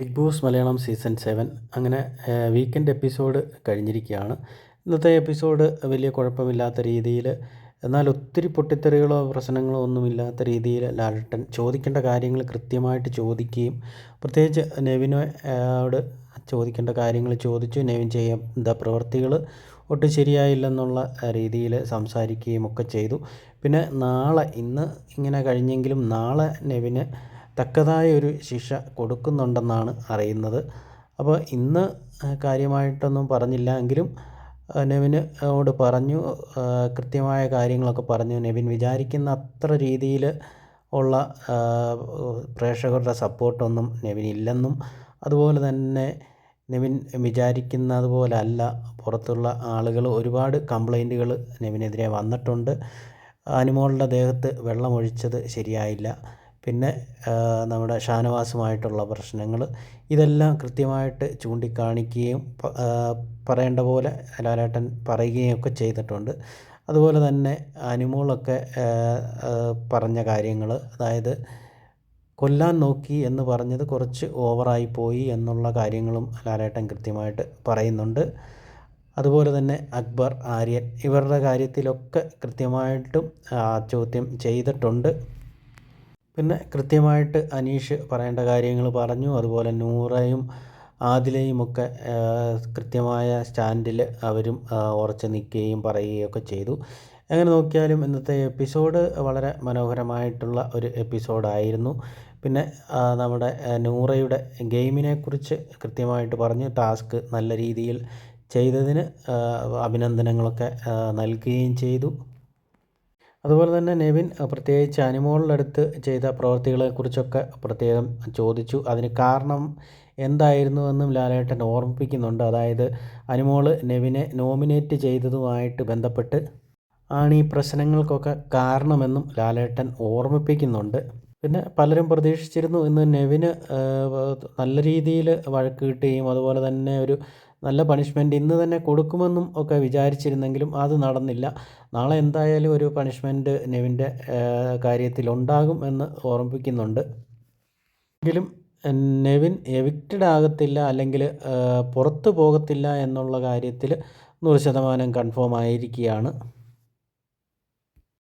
Big Boss Malayalam season seven അങ്ങനെ weekend episode കഴിഞ്ഞിരിക്കുകയാണ്. ഇന്നത്തെ എപ്പിസോഡ് വലിയ കുഴപ്പമില്ലാത്ത രീതിയിൽ എന്നാൽ ഒത്തിരി പൊട്ടിത്തെറികളോ പ്രശ്നങ്ങളോ ഒന്നുമില്ലാത്ത രീതിയിൽ ലാലട്ടൻ ചോദിക്കേണ്ട കാര്യങ്ങൾ കൃത്യമായിട്ട് ചോദിക്കുകയും പ്രത്യേകിച്ച് നെവിനോട് ചോദിക്കേണ്ട കാര്യങ്ങൾ ചോദിച്ചു നെവിൻ ചെയ്യേണ്ട പ്രവൃത്തികൾ ഒട്ടും ശരിയായില്ലെന്നുള്ള രീതിയിൽ സംസാരിക്കുകയും ഒക്കെ ചെയ്തു. പിന്നെ നാളെ ഇന്ന് ഇങ്ങനെ കഴിഞ്ഞെങ്കിലും നാളെ നെവിന് തക്കതായ ഒരു ശിക്ഷ കൊടുക്കുന്നുണ്ടെന്നാണ് അറിയുന്നത്. അപ്പോൾ ഇന്ന് കാര്യമായിട്ടൊന്നും പറഞ്ഞില്ല. എങ്കിലും നെവിന് ഓട് പറഞ്ഞു കൃത്യമായ കാര്യങ്ങളൊക്കെ പറഞ്ഞു. നെവിൻ വിചാരിക്കുന്ന അത്ര രീതിയിൽ ഉള്ള പ്രേക്ഷകരുടെ സപ്പോർട്ടൊന്നും നെവിനില്ലെന്നും അതുപോലെ തന്നെ നെവിൻ വിചാരിക്കുന്നത് പോലെ അല്ല. പുറത്തുള്ള ആളുകൾ ഒരുപാട് കംപ്ലൈന്റുകൾ നെവിനെതിരെ വന്നിട്ടുണ്ട്. അനുമോളുടെ ദേഹത്ത് വെള്ളമൊഴിച്ചത് ശരിയായില്ല. പിന്നെ നമ്മുടെ ഷാനവാസുമായിട്ടുള്ള പ്രശ്നങ്ങൾ ഇതെല്ലാം കൃത്യമായിട്ട് ചൂണ്ടിക്കാണിക്കുകയും പറയേണ്ട പോലെ ലാലേട്ടൻ പറയുകയും ഒക്കെ ചെയ്തിട്ടുണ്ട്. അതുപോലെ തന്നെ അനുമോളൊക്കെ പറഞ്ഞ കാര്യങ്ങൾ അതായത് കൊല്ലാൻ നോക്കി എന്ന് പറഞ്ഞത് കുറച്ച് ഓവറായി പോയി എന്നുള്ള കാര്യങ്ങളും ലാലേട്ടൻ കൃത്യമായിട്ട് പറയുന്നുണ്ട്. അതുപോലെ തന്നെ അക്ബർ ആര്യൻ ഇവരുടെ കാര്യത്തിലൊക്കെ കൃത്യമായിട്ടും ചോദ്യം ചെയ്തിട്ടുണ്ട്. പിന്നെ കൃത്യമായിട്ട് അനീഷ് പറയേണ്ട കാര്യങ്ങൾ പറഞ്ഞു. അതുപോലെ നൂറയും ആദിലയും ഒക്കെ കൃത്യമായ സ്റ്റാൻഡിൽ അവരും ഉറച്ച് നിൽക്കുകയും പറയുകയൊക്കെ ചെയ്തു. എങ്ങനെ നോക്കിയാലും ഇന്നത്തെ എപ്പിസോഡ് വളരെ മനോഹരമായിട്ടുള്ള ഒരു എപ്പിസോഡായിരുന്നു പിന്നെ നമ്മുടെ നൂറയുടെ ഗെയിമിനെക്കുറിച്ച് കൃത്യമായിട്ട് പറഞ്ഞു. ടാസ്ക് നല്ല രീതിയിൽ ചെയ്തതിന് അഭിനന്ദനങ്ങളൊക്കെ നൽകുകയും ചെയ്തു. അതുപോലെ തന്നെ നെവിൻ പ്രത്യേകിച്ച് അനിമോളിനടുത്ത് ചെയ്ത പ്രവർത്തികളെക്കുറിച്ചൊക്കെ പ്രത്യേകം ചോദിച്ചു. അതിന് കാരണം എന്തായിരുന്നു എന്നും ലാലേട്ടൻ ഓർമ്മിപ്പിക്കുന്നുണ്ട്. അതായത് അനിമോൾ നെവിനെ നോമിനേറ്റ് ചെയ്തതുമായിട്ട് ബന്ധപ്പെട്ട് ആണ് ഈ പ്രശ്നങ്ങൾക്കൊക്കെ കാരണമെന്നും ലാലേട്ടൻ ഓർമ്മിപ്പിക്കുന്നുണ്ട്. പിന്നെ പലരും പ്രതീക്ഷിച്ചിരുന്നു ഇന്ന് നെവിന് നല്ല രീതിയിൽ വഴക്ക് കിട്ടുകയും അതുപോലെ തന്നെ ഒരു നല്ല പണിഷ്മെന്റ് ഇന്ന് തന്നെ കൊടുക്കുമെന്നും ഒക്കെ വിചാരിച്ചിരുന്നെങ്കിലും അത് നടന്നില്ല. നാളെ എന്തായാലും ഒരു പണിഷ്മെന്റ് നെവിന്റെ കാര്യത്തിൽ ഉണ്ടാകും എന്ന് ഓർമ്മിപ്പിക്കുന്നുണ്ട്. എങ്കിലും നെവിൻ എവിക്റ്റഡ് ആകത്തില്ല അല്ലെങ്കിൽ പുറത്തു പോകത്തില്ല എന്നുള്ള കാര്യത്തിൽ നൂറ് ശതമാനം കൺഫേം ആയിരിക്കുകയാണ്.